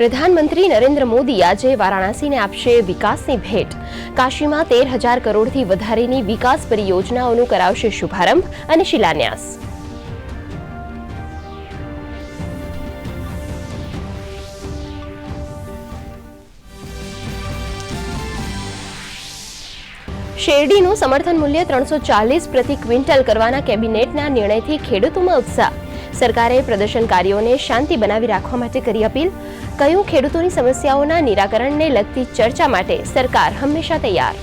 પ્રધાનમંત્રી નરેન્દ્ર મોદી આજે વારાણસીને આપશે વિકાસની ભેટ. કાશીમાં તેર હજાર કરોડથી વધારેની વિકાસ પરિયોજનાઓનું કરાવશે શુભારંભ અને શિલાન્યાસ. શેરડીનું સમર્થન મૂલ્ય ત્રણસો ચાલીસ પ્રતિ ક્વિન્ટલ કરવાના કેબિનેટના નિર્ણયથી ખેડૂતોમાં ઉત્સાહ. સરકારે પ્રદર્શનકારીઓને શાંતિ બનાવી રાખવા માટે કરી અપીલ. કયું ખેડૂતોની સમસ્યાઓના નિરાકરણને લગતી ચર્ચા માટે સરકાર હંમેશા તૈયાર.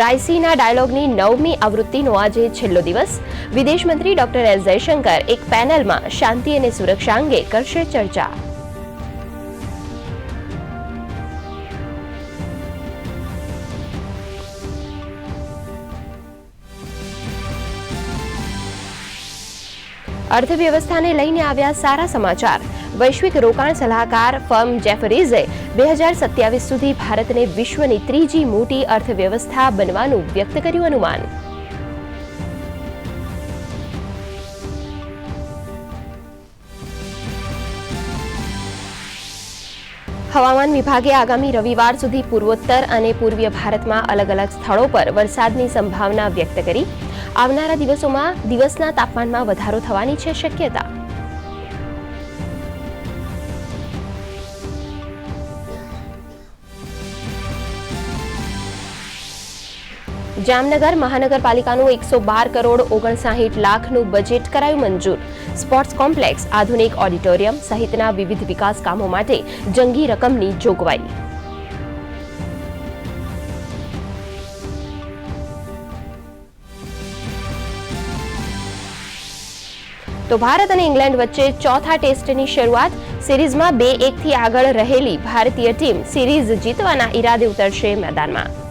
રાયસીના ડાયલોગની નવમી આવૃત્તિનો આજે છેલ્લો દિવસ. વિદેશમંત્રી ડોક્ટર એસ જયશંકર એક પેનલમાં શાંતિ અને સુરક્ષા અંગે કરશે ચર્ચા. અર્થવ્યવસ્થાને લઈને આવ્યા સારા સમાચાર. વૈશ્વિક રોકાણ સલાહકાર ફર્મ જેફરીઝે બે હજાર સત્યાવીસ સુધી ભારતને વિશ્વની ત્રીજી મોટી અર્થવ્યવસ્થા બનવાનું વ્યક્ત કર્યું અનુમાન. હવામાન વિભાગે આગામી રવિવાર સુધી પૂર્વોત્તર અને પૂર્વીય ભારતમાં અલગ અલગ સ્થળો પર વરસાદની સંભાવના વ્યક્ત કરી. આવનારા દિવસોમાં દિવસના તાપમાનમાં વધારો થવાની છે શક્યતા. જામનગર મહાનગરપાલિકાનું એકસો બાર કરોડ ઓગણસાહીઠ લાખનું બજેટ કરાયું મંજૂર. સ્પોર્ટ્સ કોમ્પ્લેક્સ આધુનિક ઓડિટોરિયમ સહિતના વિવિધ વિકાસ કામો માટે જંગી રકમની જોગવાઈ. તો ભારત અને ઇંગ્લેન્ડ વચ્ચે ચોથા ટેસ્ટની શરૂઆત. સિરીઝમાં બે એકથી આગળ રહેલી ભારતીય ટીમ સિરીઝ જીતવાના ઈરાદે ઉતરશે મેદાનમાં.